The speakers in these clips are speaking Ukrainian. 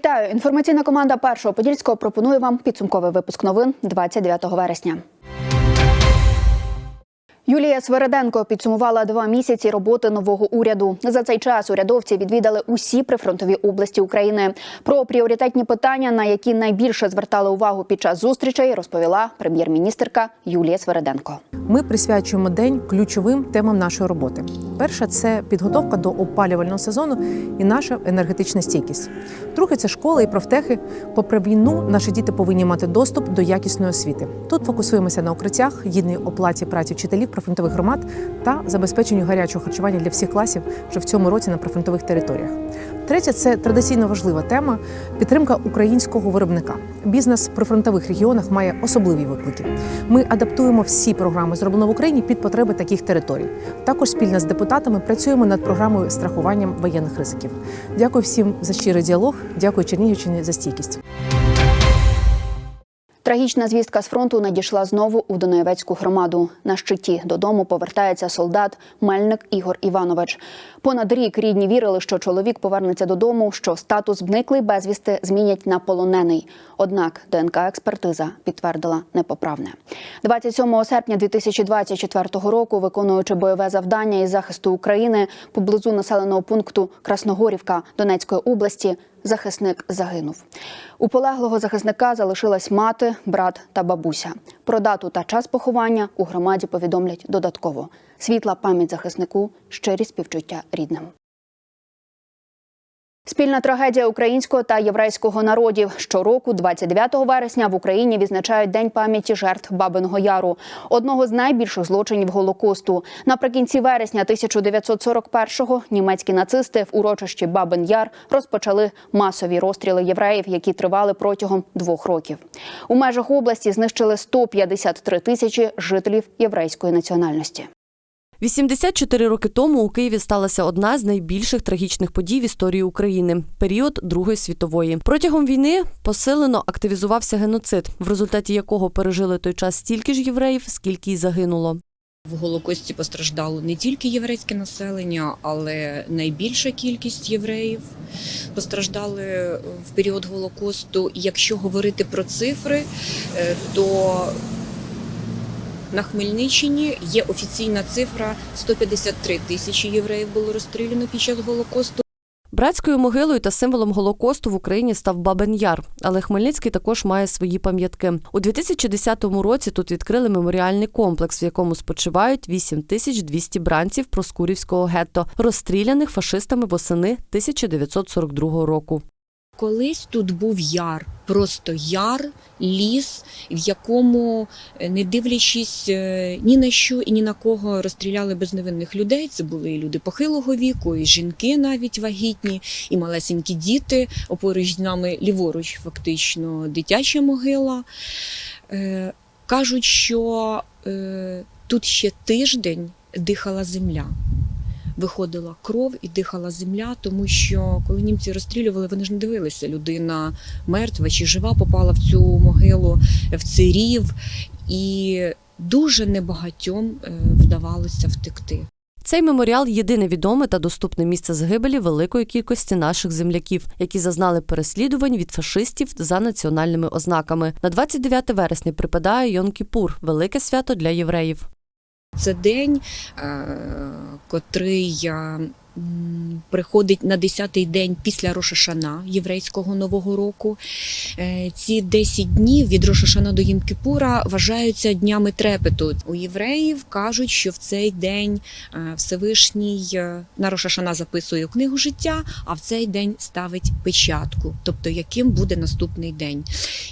Вітаю! Інформаційна команда першого подільського пропонує вам підсумковий випуск новин 29 вересня. Юлія Свереденко підсумувала два місяці роботи нового уряду. За цей час урядовці відвідали усі прифронтові області України. Про пріоритетні питання, на які найбільше звертали увагу під час зустрічей, розповіла прем'єр-міністерка Юлія Свереденко. Ми присвячуємо день ключовим темам нашої роботи. Перша це підготовка до опалювального сезону і наша енергетична стійкість. Друге це школа і профтехи. Попри війну, наші діти повинні мати доступ до якісної освіти. Тут фокусуємося на укриттях, гідній оплаті праці вчителів прифронтових громад та забезпеченню гарячого харчування для всіх класів вже в цьому році на прифронтових територіях. Третє це традиційно важлива тема підтримка українського виробника. Бізнес в прифронтових регіонах має особливі виклики. Ми адаптуємо всі програми, зроблено в Україні під потреби таких територій. Також спільно з депутатами працюємо над програмою страхуванням воєнних ризиків. Дякую всім за щирий діалог. Дякую Чернігівщині за стійкість. Трагічна звістка з фронту надійшла знову у Доноєвецьку громаду. На щиті додому повертається солдат Мельник Ігор Іванович. Понад рік рідні вірили, що чоловік повернеться додому, що статус зниклий безвісти змінять на полонений. Однак ДНК-експертиза підтвердила непоправне. 27 серпня 2024 року, виконуючи бойове завдання із захисту України поблизу населеного пункту Красногорівка Донецької області, захисник загинув. У полеглого захисника залишилась мати, брат та бабуся. Про дату та час поховання у громаді повідомлять додатково. Світла пам'ять захиснику, щирі співчуття рідним. Спільна трагедія українського та єврейського народів. Щороку, 29 вересня, в Україні відзначають День пам'яті жертв Бабиного Яру, одного з найбільших злочинів Голокосту. Наприкінці вересня 1941-го німецькі нацисти в урочищі Бабин Яр розпочали масові розстріли євреїв, які тривали протягом двох років. У межах області знищили 153 тисячі жителів єврейської національності. 84 роки тому у Києві сталася одна з найбільших трагічних подій в історії України період Другої світової. Протягом війни посилено активізувався геноцид, в результаті якого пережили той час стільки ж євреїв, скільки й загинуло. В Голокості постраждало не тільки єврейське населення, але найбільша кількість євреїв постраждали в період Голокосту. Якщо говорити про цифри, е, то на Хмельниччині є офіційна цифра 153 тисячі євреїв було розстріляно під час Голокосту. Братською могилою та символом Голокосту в Україні став Бабин Яр, але Хмельницький також має свої пам'ятки. У 2010 році тут відкрили меморіальний комплекс, в якому спочивають 8200 бранців Проскурівського гетто, розстріляних фашистами восени 1942 року. Колись тут був яр, просто яр, ліс, в якому, е, не дивлячись е, ні на що і ні на кого, розстріляли безневинних людей. Це були і люди похилого віку, і жінки навіть вагітні, і малесенькі діти. Опоруч з нами ліворуч, фактично, дитяча могила. Е, Кажуть, що тут ще тиждень дихала земля виходила кров і дихала земля, тому що коли німці розстрілювали, вони ж не дивилися, людина мертва чи жива попала в цю могилу, в цей рів, і дуже небагатьом е, вдавалося втекти. Цей меморіал єдине відоме та доступне місце загибелі великої кількості наших земляків, які зазнали переслідувань від фашистів за національними ознаками. На 29 вересня припадає Йон-Кіпур – велике свято для євреїв. Це день, е, котрий м, приходить на 10-й день після Рошашана єврейського нового року. Е, Ці 10 днів від Рошашана до Ємкіпура вважаються днями трепету. У євреїв кажуть, що в цей день е, Всевишній е, на Рошашана записує книгу життя, а в цей день ставить печатку, тобто яким буде наступний день.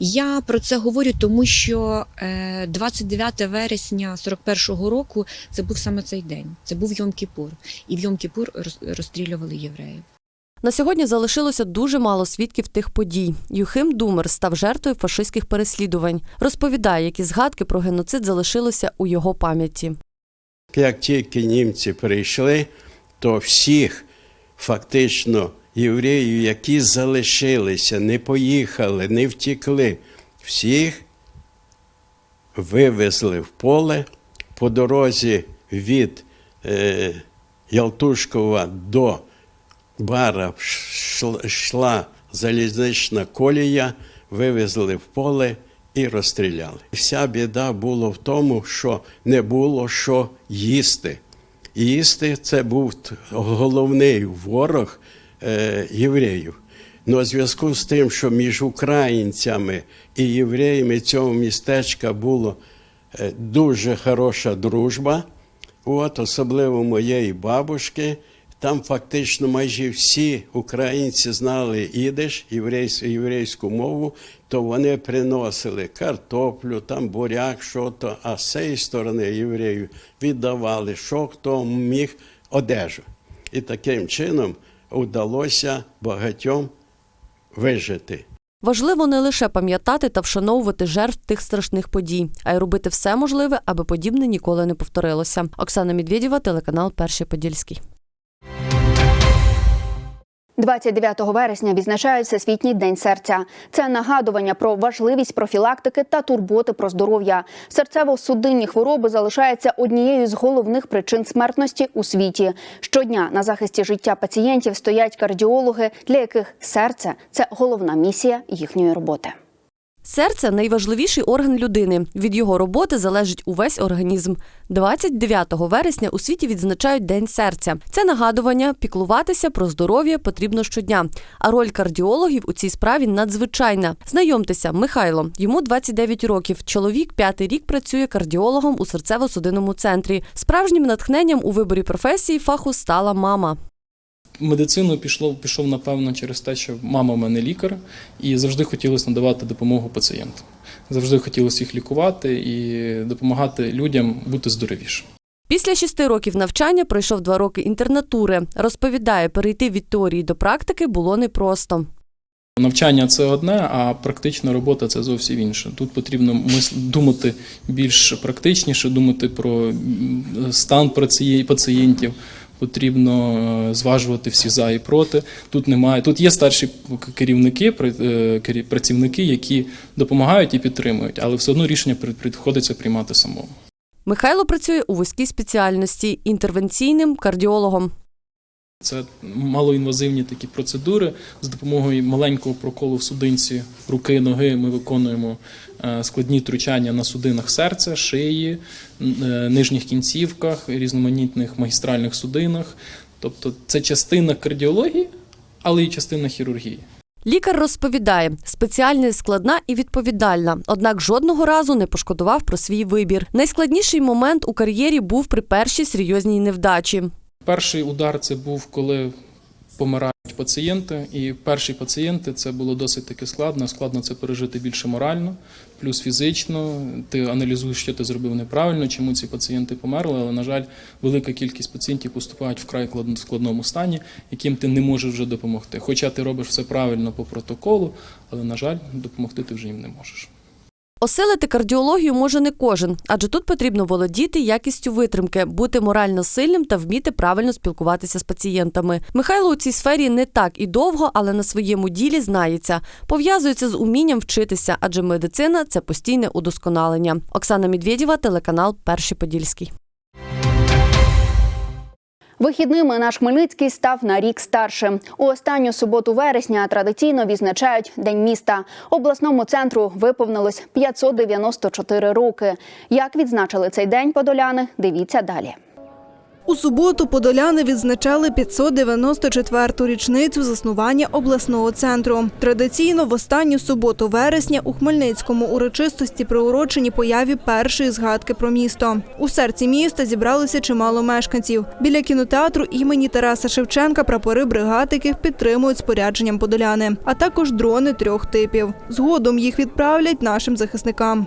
Я про це говорю, тому що е, 29 вересня 41-го року це був саме цей день. Це був Йом-Кіпур. І в Йом-Кіпур розстрілювали євреїв. На сьогодні залишилося дуже мало свідків тих подій. Юхим Думер став жертвою фашистських переслідувань. Розповідає, які згадки про геноцид залишилися у його пам'яті. Як тільки німці прийшли, то всіх фактично євреїв, які залишилися, не поїхали, не втікли, всіх вивезли в поле по дорозі від е, Ялтушкова до Бара шл- йшла залізнична колія, вивезли в поле і розстріляли. Вся біда була в тому, що не було що їсти. Їсти це був головний ворог е, євреїв. Ну, у зв'язку з тим, що між українцями і євреями цього містечка була е, дуже хороша дружба, от, особливо моєї бабушки, там фактично майже всі українці знали ідиш, єврейську, єврейську мову, то вони приносили картоплю, там буряк, що то, а з цієї сторони євреїв віддавали, що хто міг одежу. І таким чином вдалося багатьом вижити. Важливо не лише пам'ятати та вшановувати жертв тих страшних подій, а й робити все можливе, аби подібне ніколи не повторилося. Оксана Медведєва, телеканал Перший Подільський. 29 вересня відзначають Всесвітній день серця. Це нагадування про важливість профілактики та турботи про здоров'я. Серцево-судинні хвороби залишаються однією з головних причин смертності у світі. Щодня на захисті життя пацієнтів стоять кардіологи, для яких серце це головна місія їхньої роботи. Серце найважливіший орган людини. Від його роботи залежить увесь організм. 29 вересня у світі відзначають День серця. Це нагадування, піклуватися про здоров'я потрібно щодня. А роль кардіологів у цій справі надзвичайна. Знайомтеся, Михайло. Йому 29 років. Чоловік п'ятий рік працює кардіологом у серцево-судинному центрі. Справжнім натхненням у виборі професії фаху стала мама. Медицину пішло, пішов, напевно, через те, що мама в мене лікар, і завжди хотілося надавати допомогу пацієнтам. Завжди хотілося їх лікувати і допомагати людям бути здоровішим. Після шести років навчання пройшов два роки інтернатури. Розповідає, перейти від теорії до практики було непросто. Навчання це одне, а практична робота це зовсім інше. Тут потрібно думати більш практичніше, думати про стан пацієнтів. Потрібно е, зважувати всі за і проти. Тут немає. Тут є старші керівники, е, працівники, які допомагають і підтримують, але все одно рішення при- приходиться приймати самому. Михайло працює у вузькій спеціальності інтервенційним кардіологом. Це малоінвазивні такі процедури. З допомогою маленького проколу в судинці руки, ноги ми виконуємо е, складні втручання на судинах серця, шиї, е, нижніх кінцівках, різноманітних магістральних судинах. Тобто це частина кардіології, але й частина хірургії. Лікар розповідає, спеціальність складна і відповідальна, однак жодного разу не пошкодував про свій вибір. Найскладніший момент у кар'єрі був при першій серйозній невдачі. Перший удар це був, коли помирають пацієнти, і перші пацієнти це було досить таки складно. Складно це пережити більше морально, плюс фізично. Ти аналізуєш, що ти зробив неправильно, чому ці пацієнти померли. Але, на жаль, велика кількість пацієнтів поступають в край складному стані, яким ти не можеш вже допомогти. Хоча ти робиш все правильно по протоколу, але, на жаль, допомогти ти вже їм не можеш. Осилити кардіологію може не кожен, адже тут потрібно володіти якістю витримки, бути морально сильним та вміти правильно спілкуватися з пацієнтами. Михайло у цій сфері не так і довго, але на своєму ділі знається. Пов'язується з умінням вчитися, адже медицина це постійне удосконалення. Оксана Медведєва, телеканал Перший Подільський. Вихідними наш Хмельницький став на рік старшим. У останню суботу вересня традиційно відзначають День міста. Обласному центру виповнилось 594 роки. Як відзначили цей день подоляни? Дивіться далі. У суботу подоляни відзначали 594-ту річницю заснування обласного центру. Традиційно в останню суботу вересня у Хмельницькому урочистості приурочені появі першої згадки про місто. У серці міста зібралося чимало мешканців. Біля кінотеатру імені Тараса Шевченка прапори бригадиків підтримують спорядженням подоляни, а також дрони трьох типів. Згодом їх відправлять нашим захисникам.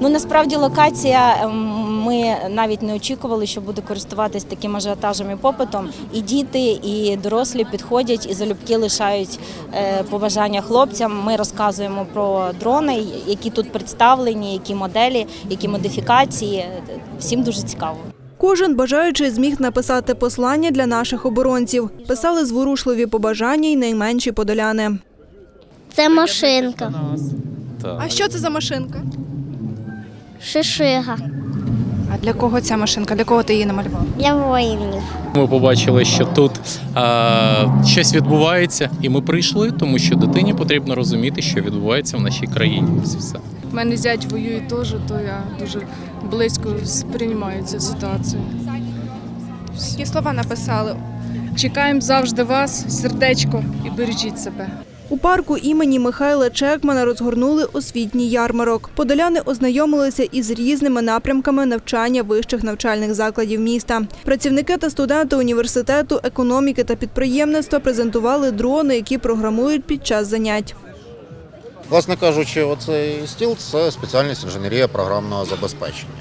Ну насправді локація ем, ми навіть не очікували, що буде користуватись таким ажіотажем і попитом. І діти, і дорослі підходять і залюбки лишають е, побажання хлопцям. Ми розказуємо про дрони, які тут представлені, які моделі, які модифікації. Всім дуже цікаво. Кожен бажаючий зміг написати послання для наших оборонців. Писали зворушливі побажання й найменші подоляни. Це машинка. А що це за машинка? Шишига. А для кого ця машинка? Для кого ти її намалював? Для воїнів. Ми побачили, що тут а, щось відбувається, і ми прийшли, тому що дитині потрібно розуміти, що відбувається в нашій країні. Ось і все. У мене зять воює теж, то я дуже близько сприймаю цю ситуацію. Які слова написали? Чекаємо завжди вас, сердечко, і бережіть себе. У парку імені Михайла Чекмана розгорнули освітній ярмарок. Подоляни ознайомилися із різними напрямками навчання вищих навчальних закладів міста. Працівники та студенти університету економіки та підприємництва презентували дрони, які програмують під час занять. Власне кажучи, оцей стіл це спеціальність інженерія програмного забезпечення.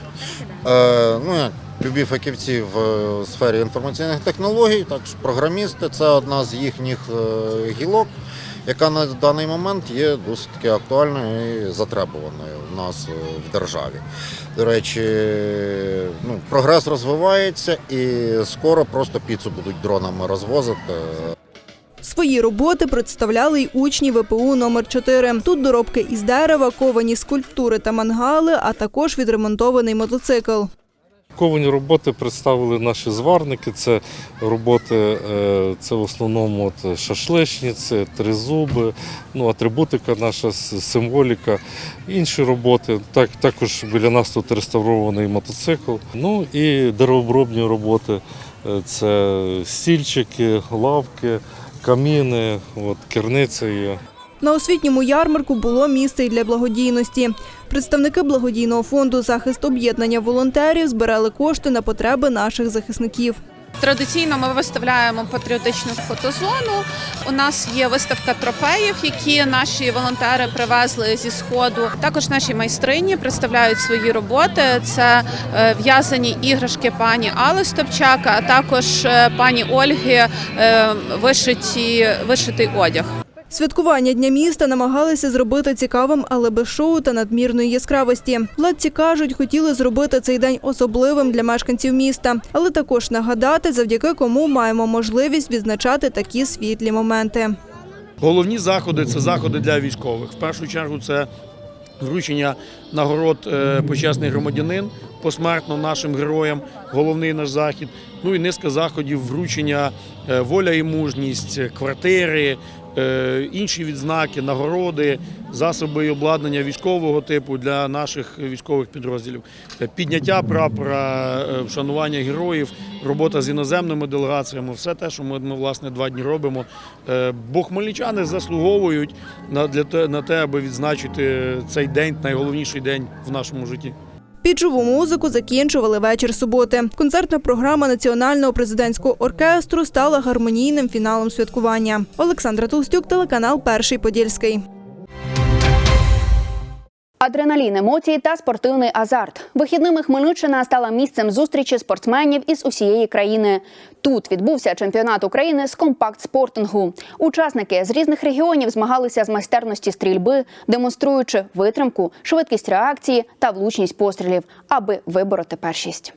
Е, ну, як любі фахівці в е, сфері інформаційних технологій, також програмісти це одна з їхніх е, гілок, яка на даний момент є досить таки актуальною і затребуваною в нас е, в державі. До речі, ну, прогрес розвивається і скоро просто піцу будуть дронами розвозити. Свої роботи представляли й учні ВПУ номер 4 Тут доробки із дерева, ковані скульптури та мангали, а також відремонтований мотоцикл. Ковані роботи представили наші зварники. Це роботи, е, це в основному от шашличні, це тризуби, ну, атрибутика, наша символіка. Інші роботи. Так, також біля нас тут реставрований мотоцикл. Ну і деревообробні роботи. Е, Це стільчики, лавки, каміни, от, керниця є. На освітньому ярмарку було місце й для благодійності. Представники благодійного фонду захист об'єднання волонтерів збирали кошти на потреби наших захисників. Традиційно ми виставляємо патріотичну фотозону. У нас є виставка трофеїв, які наші волонтери привезли зі сходу. Також наші майстрині представляють свої роботи. Це е, в'язані іграшки пані Али Стопчака, а також е, пані Ольги е, вишиті, вишитий одяг. Святкування Дня міста намагалися зробити цікавим, але без шоу та надмірної яскравості. Владці кажуть, хотіли зробити цей день особливим для мешканців міста, але також нагадати, завдяки кому маємо можливість відзначати такі світлі моменти. Головні заходи це заходи для військових. В першу чергу це вручення нагород е, почесний громадянин посмертно нашим героям. Головний наш захід. Ну і низка заходів вручення е, воля і мужність, квартири, інші відзнаки, нагороди, засоби і обладнання військового типу для наших військових підрозділів, Е, підняття прапора, е, вшанування героїв, робота з іноземними делегаціями, все те, що ми, ми власне два дні робимо. Е, Бо хмельничани заслуговують на для на те, аби відзначити цей день, найголовніший день в нашому житті. Під живу музику закінчували вечір суботи. Концертна програма національного президентського оркестру стала гармонійним фіналом святкування. Олександра Толстюк, телеканал Перший Подільський. Адреналін, емоції та спортивний азарт. Вихідними Хмельниччина стала місцем зустрічі спортсменів із усієї країни. Тут відбувся чемпіонат України з компакт-спортингу. Учасники з різних регіонів змагалися з майстерності стрільби, демонструючи витримку, швидкість реакції та влучність пострілів, аби вибороти першість.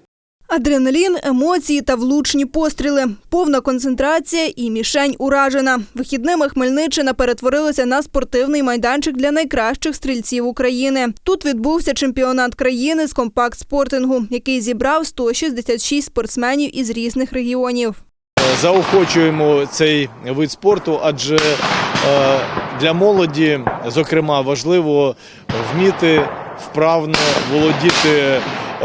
Адреналін, емоції та влучні постріли, повна концентрація і мішень уражена. Вихідними Хмельниччина перетворилася на спортивний майданчик для найкращих стрільців України. Тут відбувся чемпіонат країни з компакт-спортингу, який зібрав 166 спортсменів із різних регіонів. Заохочуємо цей вид спорту, адже е, для молоді, зокрема, важливо вміти вправно володіти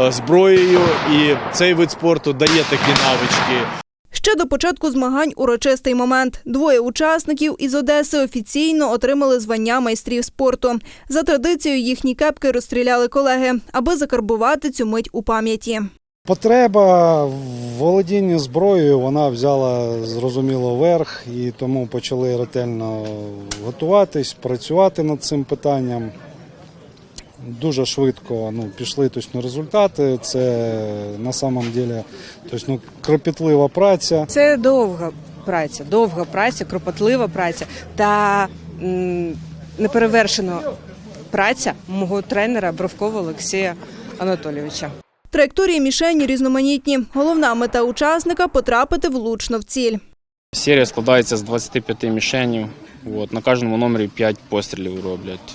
зброєю, і цей вид спорту дає такі навички. Ще до початку змагань урочистий момент. Двоє учасників із Одеси офіційно отримали звання майстрів спорту. За традицією їхні кепки розстріляли колеги, аби закарбувати цю мить у пам'яті. Потреба в володінні зброєю вона взяла зрозуміло верх, і тому почали ретельно готуватись, працювати над цим питанням. Дуже швидко ну, пішли точно результати. Це на самом деле ну, кропітлива праця. Це довга праця, довга праця, кропотлива праця та м, неперевершена праця мого тренера Бровкова Олексія Анатолійовича. Траєкторії мішені різноманітні. Головна мета учасника потрапити влучно в ціль. Серія складається з 25 мішенів. От, на кожному номері 5 пострілів роблять.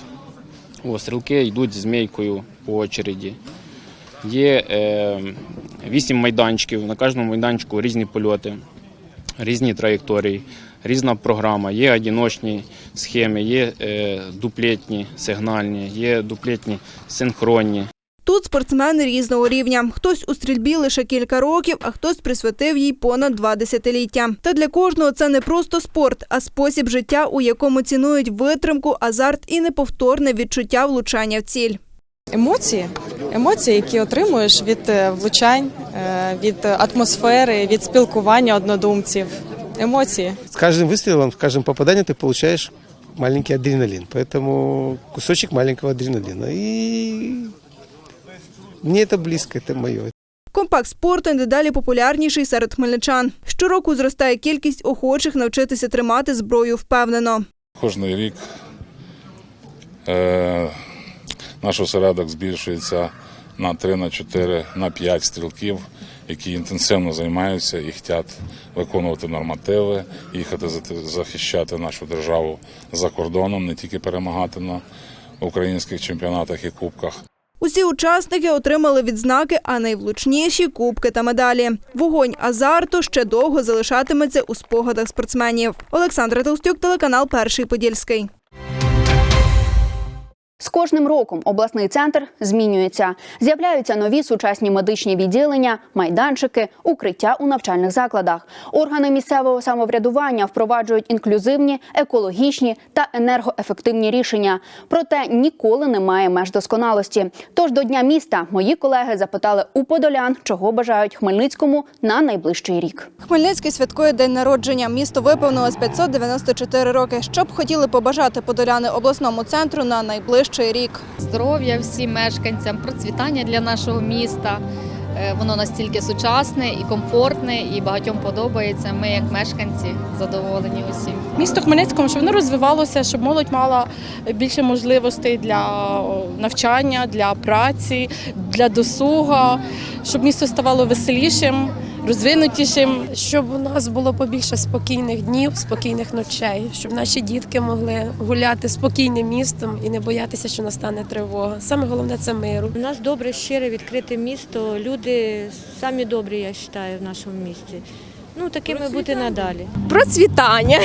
О, стрілки йдуть змійкою по очереді. Є е, вісім майданчиків, на кожному майданчику різні польоти, різні траєкторії, різна програма. Є одиночні схеми, є е, дуплетні сигнальні, є дуплетні синхронні. Тут спортсмени різного рівня. Хтось у стрільбі лише кілька років, а хтось присвятив їй понад два десятиліття. Та для кожного це не просто спорт, а спосіб життя, у якому цінують витримку, азарт і неповторне відчуття влучання в ціль. Емоції, емоції, які отримуєш від е, влучань, е, від атмосфери, від спілкування однодумців. Емоції. С каждым выстрелом, с каждым попаданием ты получаешь маленький адреналин. Поэтому кусочек маленького адреналина. И мне это близко, это мое. Компакт спорту дедалі популярніший серед хмельничан. Щороку зростає кількість охочих навчитися тримати зброю впевнено. Кожний рік е, наш осередок збільшується на 3, на 4, на 5 стрілків, які інтенсивно займаються і хочуть виконувати нормативи, їхати за- захищати нашу державу за кордоном, не тільки перемагати на українських чемпіонатах і кубках. Усі учасники отримали відзнаки, а найвлучніші кубки та медалі. Вогонь азарту ще довго залишатиметься у спогадах спортсменів. Олександра Толстюк, телеканал Перший Подільський. З кожним роком обласний центр змінюється. З'являються нові сучасні медичні відділення, майданчики, укриття у навчальних закладах. Органи місцевого самоврядування впроваджують інклюзивні, екологічні та енергоефективні рішення. Проте ніколи немає меж досконалості. Тож до дня міста мої колеги запитали у подолян, чого бажають Хмельницькому на найближчий рік. Хмельницький святкує день народження. Місто виповнилось 594 роки. Що б хотіли побажати подоляни обласному центру на найближчий рік? здоров'я всім мешканцям, процвітання для нашого міста. Е, Воно настільки сучасне і комфортне, і багатьом подобається. Ми, як мешканці, задоволені усім. Місто Хмельницькому, щоб воно розвивалося, щоб молодь мала більше можливостей для навчання, для праці, для досуга, щоб місто ставало веселішим, розвинутішим. Щоб у нас було побільше спокійних днів, спокійних ночей, щоб наші дітки могли гуляти спокійним містом і не боятися, що настане тривога. Саме головне це миру. У нас добре, щире, відкрите місто. Люди самі добрі, я вважаю, в нашому місті. Ну, такими бути надалі. Процвітання.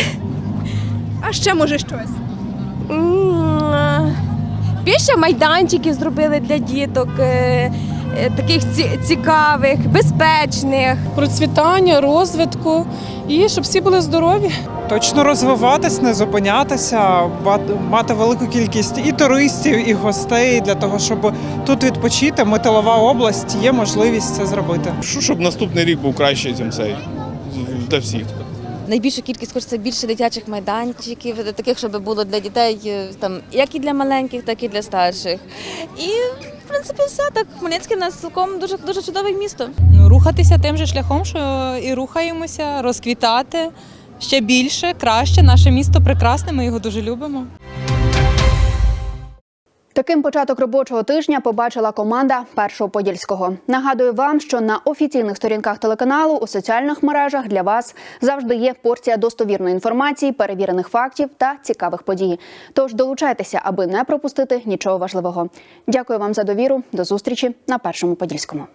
А ще може щось. Більше майданчиків зробили для діток, е, таких цікавих, безпечних. Процвітання, розвитку і щоб всі були здорові. Точно розвиватись, не зупинятися, мати велику кількість і туристів, і гостей для того, щоб тут відпочити. Ми тилова область, є можливість це зробити. Що, щоб наступний рік був кращий, ніж цей для всіх. Найбільша кількість хочеться більше дитячих майданчиків, таких, щоб було для дітей, е, там як і для маленьких, так і для старших. І принципі все так. Хмельницький у нас цілком дуже дуже чудове місто. Ну, рухатися тим же шляхом, що і рухаємося, розквітати ще більше, краще. Наше місто прекрасне, ми його дуже любимо. Таким початок робочого тижня побачила команда першого подільського. Нагадую вам, що на офіційних сторінках телеканалу у соціальних мережах для вас завжди є порція достовірної інформації, перевірених фактів та цікавих подій. Тож долучайтеся, аби не пропустити нічого важливого. Дякую вам за довіру. До зустрічі на першому подільському.